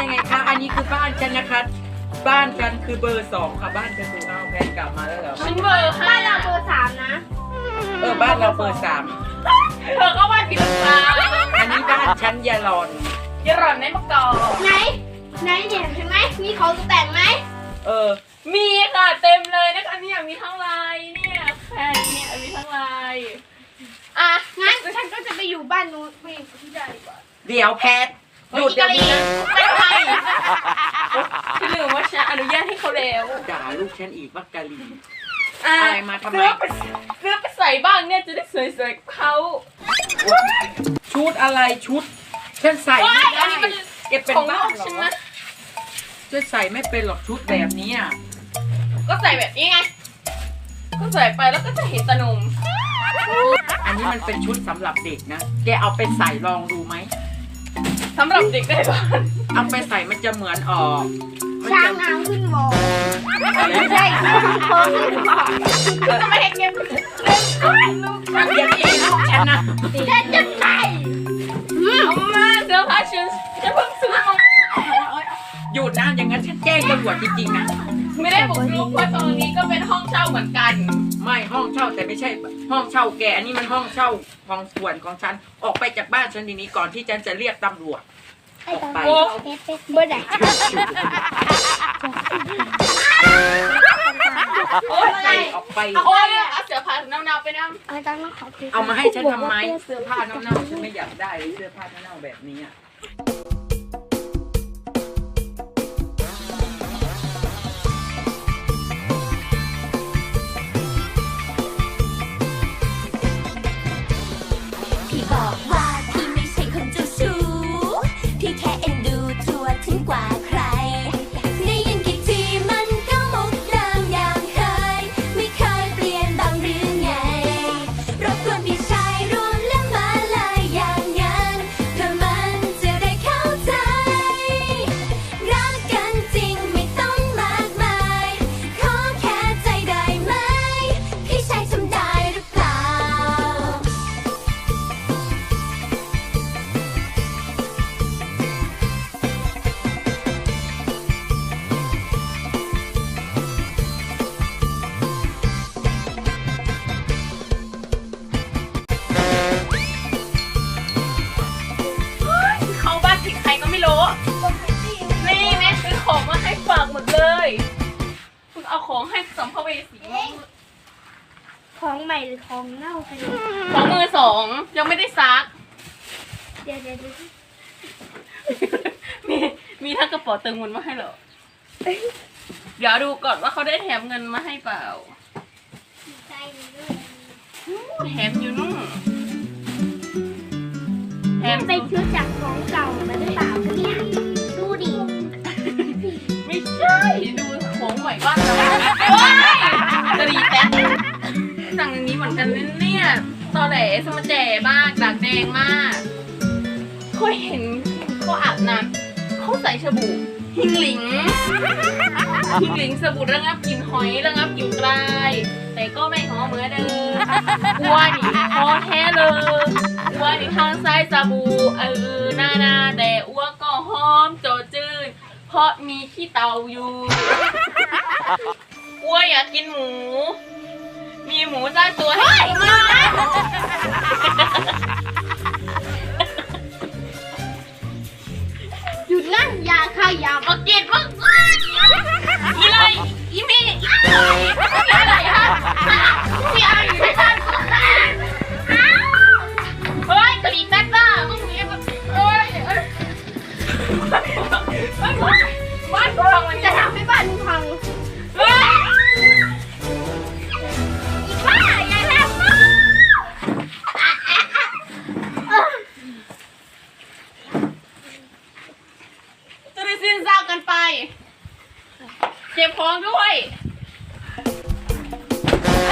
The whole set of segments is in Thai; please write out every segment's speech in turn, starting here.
ยังไงคะ อันนี้คือบ้านฉันนะคะ บ้านฉันคือเบอร์สองค่ะ บ้านฉันคือเอาแฟนกลับมาแล้วเหรอ ฉันเบอร์ห้าบ้านเราเบอร์สามนะ เออ บ้านเราเบอร์สามเธอก็ว่าผิดหรือเปล่าอันนี้บ้านฉันยาลอน อย่าหล่อนในมะกอกไหน ไหนเนี่ยเห็นไหมมีของตกแต่งไหมเออ มีค่ะเต็มเลยนะคะเนี่ยมีทั้งลายเนี่ยแค่เนี่ยมีทั้งลายอะงั้นฉันก็จะไปอยู่บ้านนู้นไปอยู่ที่ใดก่อนเดี๋ยวแพท หยุดเดี๋ยวนี้นะไม่ใช่คือลืมว่าฉันอนุญาตให้เขาแล้วด่าลูกฉันอีกว่ากะลีอะอะไรมาทำไม เสื้อไปเสื้อไปใส่บ้างเนี่ยจะได้สวยๆกับเขาชุดอะไรชุด ฉันใส่ไม่ว้ายอัได้นนี้มันเก็บเป็นของบ้าลูนกเหรฉันอนะฉันใส่ไม่เป็นหรอกชุดแบบนี้อะก็ใส่แบบนี้ไง ก็ใส่ไปแล้วก็จะเห็นตะนุ่มอันนี้มันเป็นชุดสำหรับเด็กนะ แกเอาไปใส่ลองดูไหม สำหรับเด็กได้บ้างเอาไปใส่มันจะเหมือนออกมันช้างจะน้ำขึ้นวอไม่ใช่ช้างโค้งขึ้นวอจะไม่ให้เก็บเล่นลูกฉันอย่างนี้ลูกฉันนะฉันจะใส่เอามาเสื้อผ้าฉันฉันเพิ่งซื้อมาหยุดนะอย่างนั้นฉันแจ้งตำรวจจริงๆนะ ไม่ได้บุกรุกเพราะตรงนี้ก็เป็นห้องเช่าเหมือนกัน ไม่ห้องเช่าแต่ไม่ใช่ ห้องเช่าแกอันนี้มันห้องเช่าของส่วนของฉันออกไปจากบ้านฉันทีนี้ก่อนที่ฉันจะเรียกตำรวจออกไปโอ้เบอร์ไหนโอ้ยไปออกไป โอ้ยเอาเสื้อผ้าเน่าๆไปนั่งเอาต้องต้องขอคุยเอามาให้ฉันทำไมเสื้อผ้าเน่าๆฉันไม่อยากได้เลยเสื้อผ้าเน่าๆแบบนี้อะ เอาของให้สัมภเวสีมาของใหม่หรือของเน่ากันของมือสองยังไม่ได้ซัก เดี๋ยวเดี๋ยวเดี๋ยวมีมีทั้งกระเป๋าเติมเงินมาให้เหรอ เดี๋ยวดูก่อนว่าเขาได้แถมเงินมาให้เปล่าใส่เลยแถมอยู่นู่นแถม ไปซื้อจากของเก่ามาหรือเปล่าเนี่ย แหลสมาแจ๋มากดากแดงมากเคยเห็นเขาอาบน้ำเขาใส่สบู่หิงหลิงหิงหลิงสบู่ระงับกลิ่นหอยระงับกลิ่นกลายแต่ก็ไม่หอมเหมือนเดิมกลัวนี่พอแท้เลยกลัวนี่ทางซ้ายสบู่เออหน้าหน้าแต่อ้วกก็หอมโจจืดเพราะมีขี้เตาอยู่อ้วอยากกินหมู มีหมูจ้าตัวให้มาก หยุดนะอย่าค่ะอย่ามากินมากอีเลยอีเมย์อีเลย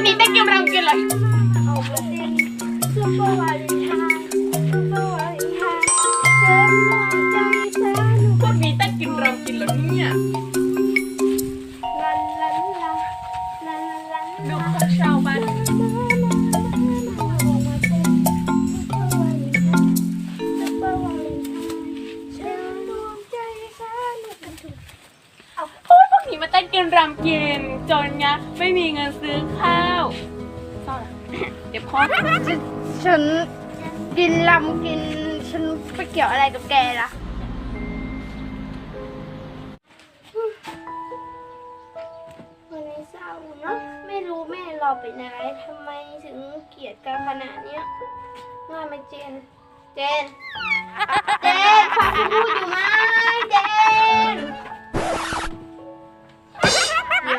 พวกนี้ รำกินจนเนี้ยไม่มีเงินซื้อข้าวเศร้าละเดี๋ยวพ่อฉันกินลำกิน ฉันไปเกี่ยวอะไรกับแกล่ะ วันนี้เศร้าเนอะไม่รู้แม่เราเป็นอะไรทำไมถึงเกลียดกันขนาดเนี้ยง่ายไหมเจน เจน เจนฟังที่พูดอยู่ไหมเจน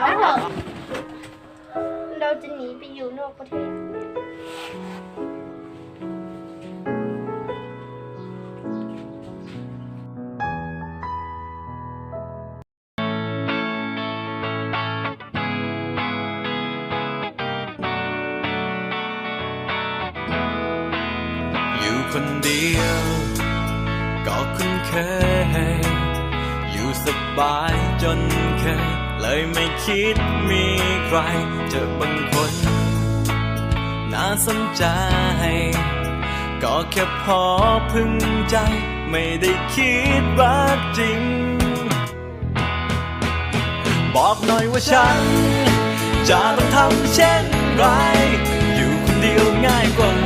เดี๋ยวเถอะเราจะหนีไปอยู่นอกประเทศ อยู่คนเดียวก็คุ้นเคย อยู่สบายจนเคย เลยไม่คิดมีใครเจอบางคน น่าสนใจ ก็แค่พอพึงใจ ไม่ได้คิดรักจริง บอกหน่อยว่าฉัน จะต้องทำเช่นไร อยู่คนเดียวง่ายกว่า